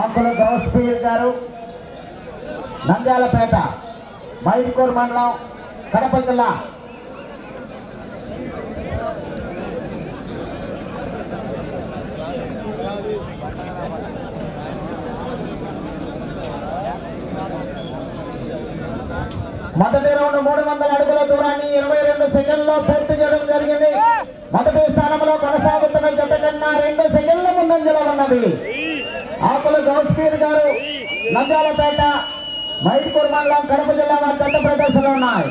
ఆకుల గౌస్పీర్ గారు నంద్యాలపేట మైదుకూరు మండలం కడప జిల్లా. మొదటి రౌండ్ మూడు వందల అడుగుల దూరాన్ని ఇరవై రెండు సెకండ్లో పూర్తి చేయడం జరిగింది. మొదటి స్థానంలో కొనసాగుతున్న జత కన్నా రెండు సెకండ్ల ముందంజలో ఉన్నవి. ఆకుల గౌస్పీర్ గారు నంద్యాలపేట మైదుకూరు మండలం కడప జిల్లా వారి దత్త ప్రదర్శనలు ఉన్నాయి.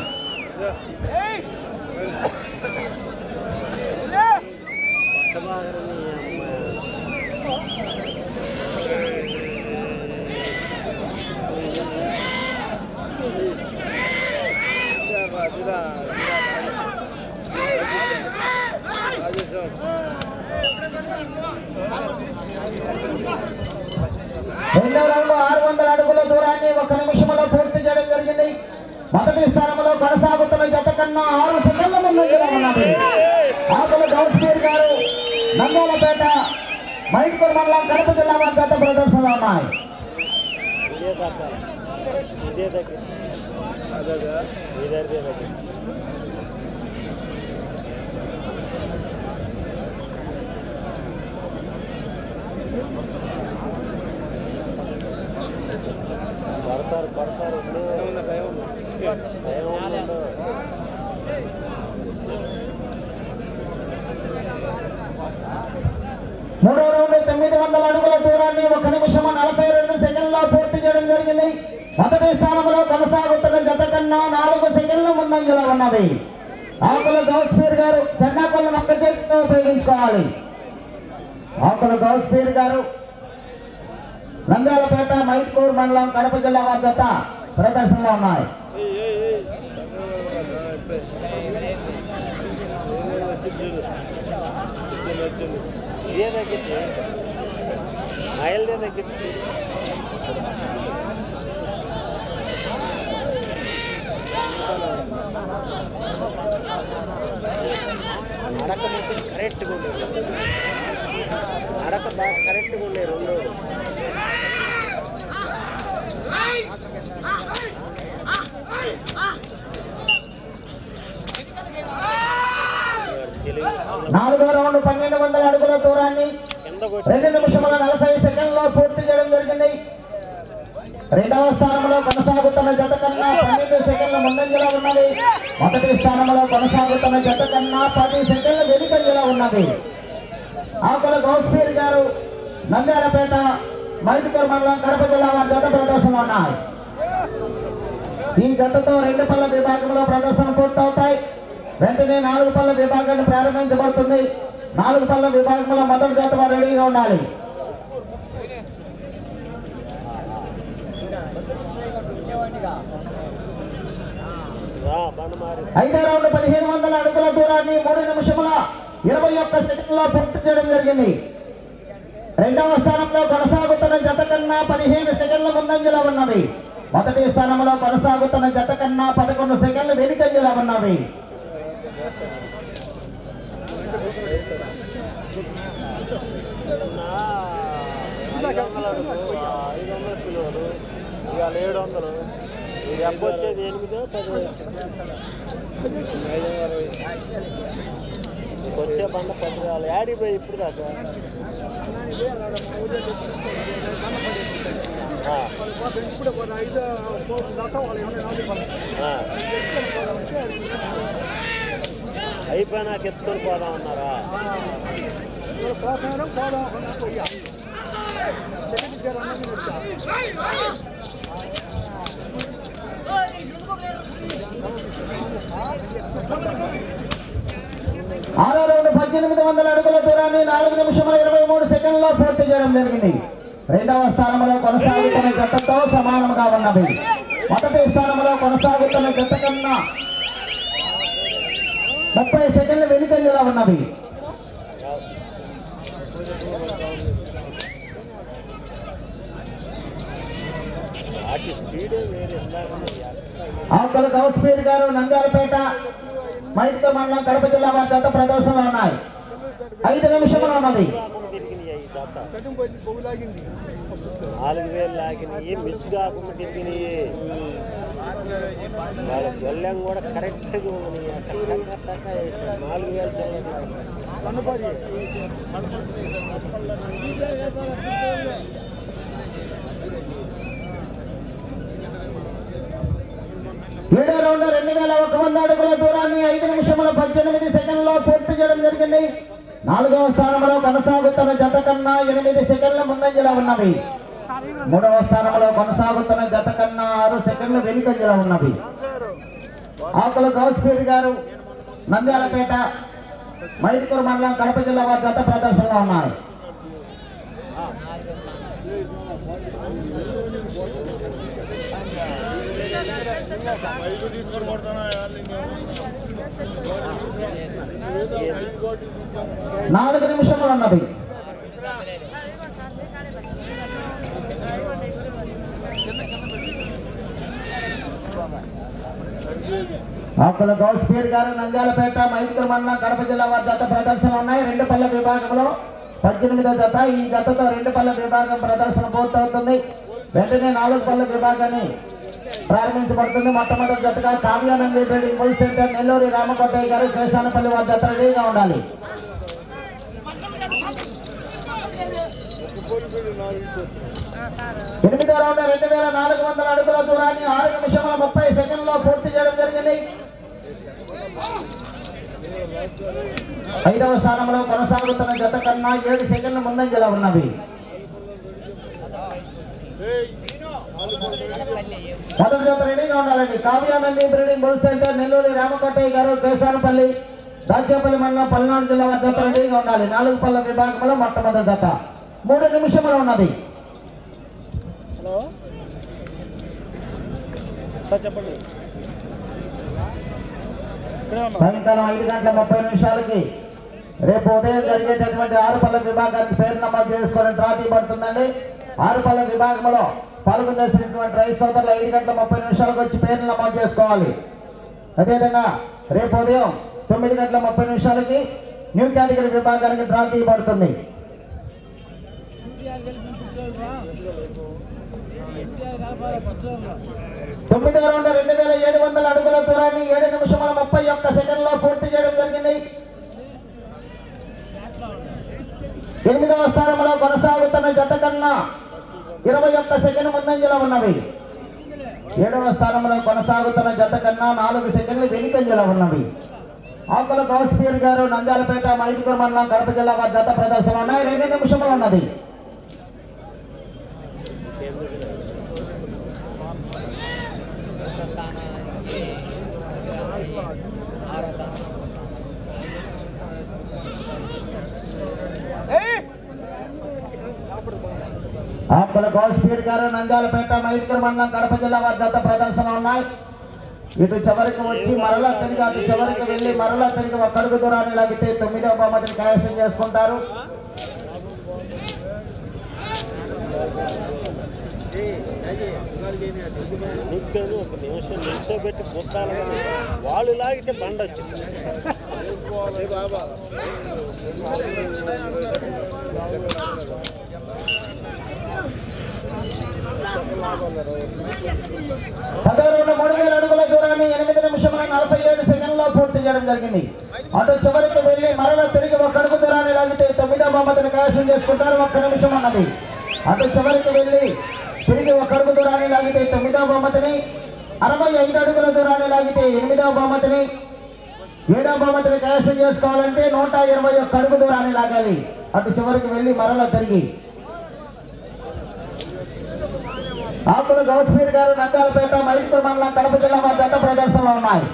రెండవ రౌండ్ ఆరు వందల అడుగుల దూరాన్ని ఒక నిమిషంలో పూర్తి చేయడం జరిగింది. మొదటి స్థానంలో కొనసాగుతున్న జత కన్నా ఆరు సెకండ్ల ముందంజలో ఉన్నది. ఆకుల గౌస్పీర్ గారు నంద్యాలపేట మైదుకూరు మండలం కడప జిల్లా వారి జత ప్రదర్శనలు ఉన్నాయి. ఇదే ఇదే అదే పడతారు పడతారు మూడో రౌండ్ తొమ్మిది వందల అడుగుల దూరాన్ని ఒక నిమిషం నలభై రెండు సెకండ్లో పూర్తి చేయడం జరిగింది. మొదటి స్థానంలో కొనసాగుతున్న జత కన్నా నాలుగు సెకండ్ల ముందంజలో ఉన్నవి ఆకుల గౌస్పీర్ గారు చెన్నాకొల్ల మొక్క చేతితో ఉపయోగించుకోవాలి. ఆకుల గౌస్పీర్ గారు. నంద్యాలపేట మైత్కూరు మండలం కడప జిల్లా వారి జత ప్రదర్శనలో ఉన్నాయి. వచ్చింది కరెక్ట్గా ఉండేది అడక బాగా కరెక్ట్గా ఉండే రెండు. నాలుగో రౌండ్ పన్నెండు వందల అడుగుల దూరాన్ని రెండు నిమిషముల నలభై సెకండ్లో పూర్తి చేయడం జరిగింది. రెండవ స్థానంలో కొనసాగుతున్న జత కన్నా పన్నెండు సెకండ్ల ముందంజలో ఉన్నది. మొదటి స్థానంలో కొనసాగుతున్న జత కన్నా పది సెకండ్ల వెనుకంజలో ఉన్నది. ఆకుల గౌస్పీర్ గారు నంద్యాలపేట మైదుకూరు మండలం కడప జిల్లా వారి జత ప్రదర్శన ఉన్నాయి. ఈ జతతో రెండు పళ్ళ విభాగంలో ప్రదర్శన పూర్తవుతాయి. వెంటనే నాలుగు పళ్ళ విభాగాన్ని ప్రారంభించబడుతుంది. నాలుగు పళ్ళ విభాగంలో మొదటి జట్టు వారు రెడీగా ఉండాలి. రా రెండు ఐదో రౌండ్ పదిహేను వందల అడుగుల దూరాన్ని మూడు నిమిషముల ఇరవై ఒక్క సెకండ్లో పూర్తి చేయడం జరిగింది. రెండవ స్థానంలో కొనసాగుతున్న జత కన్నా పదిహేను సెకండ్ల ముందంజలో ఉన్నవి. మొదటి స్థానంలో కొనసాగుతున్న జత కన్నా పదకొండు సెకండ్లు వెనుకంజలో ఉన్నవి. ఏడు వందలు. ఎనిమిదో పది. వచ్చే బండ పది కావాలి. యాడికి పోయి ఇప్పుడు కాదు ఆ. అయిపోయినాక ఎత్తుకొని పోదాం అన్నారా? ఆరో రౌండ్ పద్దెనిమిది వందల అడుగుల దూరాన్ని నాలుగు నిమిషముల ఇరవై మూడు సెకండ్లో పూర్తి చేయడం జరిగింది. రెండవ స్థానంలో కొనసాగుతున్న జతతో సమానంగా ఉన్నవి మొదటి స్థానంలో కొనసాగుతున్న జత కన్నా ముప్పై సెకండ్ల వెనుకంజలో ఉన్నవి వాటి ఆకుల గౌస్పీర్ గారు నంద్యాలపేట మైత్ర మండలం కడప జిల్లా వారి జత ప్రదర్శనలో ఉన్నాయి. ఐదు నిమిషములు ఉన్నది. నాలుగు వేలు లాగినాయి మిస్ కాకుండా తిరిగినాయి. వాళ్ళ కూడా కరెక్ట్గా ఉంది. నాలుగు వేలు ఏడో రౌండ్ రెండు వేల ఒక వంద అడుగుల దూరాన్ని ఐదు నిమిషముల పద్దెనిమిది సెకండ్లో పూర్తి చేయడం జరిగింది. నాలుగవ స్థానంలో కొనసాగుతున్న జత కన్నా ఎనిమిది సెకండ్ల ముందంజలో ఉన్నవి. మూడవ స్థానంలో కొనసాగుతున్న జత కన్నా ఆరు సెకండ్లు వెనుకంజలో ఉన్నవి. ఆకుల గౌస్పీర్ గారు నంద్యాలపేట మైదుకూరు మండలం కడప జిల్లా వారి గత ప్రదర్శనలో ఉన్నారు. నాలుగు నిమిషములు ఉన్నది ఆకుల గౌస్పీర్ గారు నంద్యాలపేట మైదుకూరు కడప జిల్లా వారి జత ప్రదర్శన ఉన్నాయి. రెండు పల్లె విభాగంలో పద్దెనిమిదో జత. ఈ జతతో రెండు పల్లె విభాగం ప్రదర్శన పూర్తవుతుంది. వెంటనే నాలుగు పల్లె విభాగాన్ని ప్రారంభించబడుతుంది. మొట్టమొదటి జతగా కావ్యానంది ట్రేడింగ్ సెంటర్ నెల్లూరి రామకోటయ్య గారు శేషానపల్లి వారి జత రెడీగా ఉండాలి. ఎనిమిదో రౌండ్ రెండు వేల నాలుగు వందల అడుగుల దూరాన్ని ఆరు నిమిషముల ముప్పై సెకండ్లో పూర్తి చేయడం జరిగింది. ఐదవ స్థానంలో కొనసాగుతున్న జత కన్నా ఏడు సెకండ్ల ముందంజలో ఉన్నవి. మొదటి జత రెడీగా ఉండాలండి. Kavyanandi breeding bull center Nelluri Ramakotaiah garu Kesanapalli Dachepalli మండలం పల్నాడు జిల్లా వారి జత రెడీగా ఉండాలి. నాలుగు పళ్ళ విభాగంలో మొట్టమొదటి జత. మూడు నిమిషములు ఉన్నది. హలో? సార్ చెప్పండి. సాయంకాలం ఐదు గంటల ముప్పై నిమిషాలకి రేపు ఉదయం జరిగేటటువంటి ఆరుపల్ల విభాగానికి పేరు నమోదు చేసుకొని డ్రా తీయబడుతుందండి ఆరుపల్లి విభాగంలో పాల్గొనేసినటువంటి రైతు సోదరులు ఐదు గంటల ముప్పై నిమిషాలకు వచ్చి పేరు నమోదు చేసుకోవాలి. అదేవిధంగా రేపు ఉదయం తొమ్మిది గంటల ముప్పై నిమిషాలకి న్యూ కేటగిరీ విభాగానికి డ్రా తీయబడుతుంది. తొమ్మిది రౌండ్ రెండు వేల ఏడు వందల అడుగుల దూరాన్ని ఏడు నిమిషముల ముప్పై ఒక్క సెకండ్లో పూర్తి చేయడం జరిగింది. ఎనిమిదవ స్థానంలో కొనసాగుతున్న జత కన్నా ఇరవై ఒక్క సెకండ్ ముందంజలో ఉన్నవి. ఏడవ స్థానంలో కొనసాగుతున్న జత కన్నా నాలుగు సెకండ్లు వెనుకంజలో ఉన్నవి. ఆకుల గౌస్పీర్ గారు నంద్యాలపేట మైదుకూరు మండలం కడప జిల్లా వారి జత ప్రదర్శన ఉన్నాయి. రెండు నిమిషంలో ఉన్నది. ఆకుల గౌస్పీర్ గారు నంద్యాలపేట మైదుకూరు మండలం కడప జిల్లా వారి జత ప్రదర్శన ఉన్నాయి. ఇటు చివరికి వచ్చి మరలా తిరిగి అటు చివరికి వెళ్ళి మరలా తిరిగి ఒక అడుగు దూరాన్ని లభితే తొమ్మిదవ బహుమతిని కైవసం చేసుకుంటారు. నీకు ఒక నిమిషం నిల్చోబెట్టి బుక్కాలి వాళ్ళు లాగితే బండ వచ్చింది పదహారు మూడు వేల అడుగుల దూరాన్ని ఎనిమిది నిమిషముల నలభై ఏడు సెకండ్లో పూర్తి చేయడం జరిగింది. అటు చివరికి వెళ్ళి మరల తిరిగి ఒక అడుగు దూరాన్ని లాగితే తొమ్మిదో బహుమతిని కైవసం చేసుకుంటారు. ఒక్క నిమిషం అన్నది. అటు చివరికి వెళ్ళి తిరిగి ఒక అడుగు దూరాన్ని లాగితే తొమ్మిదవ బహుమతిని అరవై ఐదు అడుగుల దూరాన్ని లాగితే ఎనిమిదవ బహుమతిని ఏడో బహుమతిని కైవసం చేసుకోవాలంటే నూట ఇరవై ఒక్క అడుగు దూరాన్ని లాగాలి. అటు చివరికి వెళ్ళి మరలా తిరిగి ఆకుల గౌస్మీర్ గారు నంద్యాలపేట మైదుకూరు మండలం కడప జిల్లా మా పెద్ద ప్రదర్శనలో ఉన్నాయి.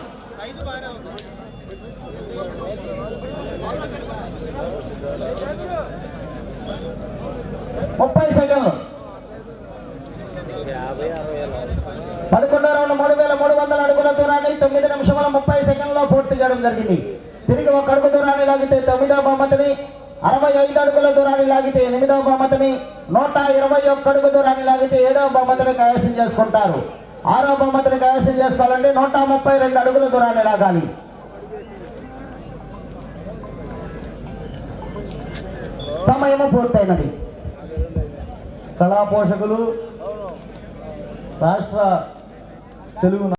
ముప్పై సెకండ్లు. యాభై పదకొండో రౌండ్ మూడు వేల మూడు వందల అడుగుల దూరాన్ని తొమ్మిది నిమిషముల ముప్పై సెకండ్లో పూర్తి చేయడం జరిగింది. తిరిగి ఒక అడుగు దూరాన్ని లాగితే తొమ్మిదవ బహుమతిని అరవై ఐదు అడుగుల దూరాన్ని లాగితే ఎనిమిదవ బహుమతిని నూట ఇరవై ఒక్క అడుగు దూరాన్ని లాగితే ఏడవ బహుమతిని కైవసం చేసుకుంటారు. ఆరో బహుమతిని కైవసం చేసుకోవాలంటే నూట ముప్పై రెండు అడుగుల దూరాన్ని లాగాలి. సమయము పూర్తయినది. కళా పోషకులు రాష్ట్ర తెలుగు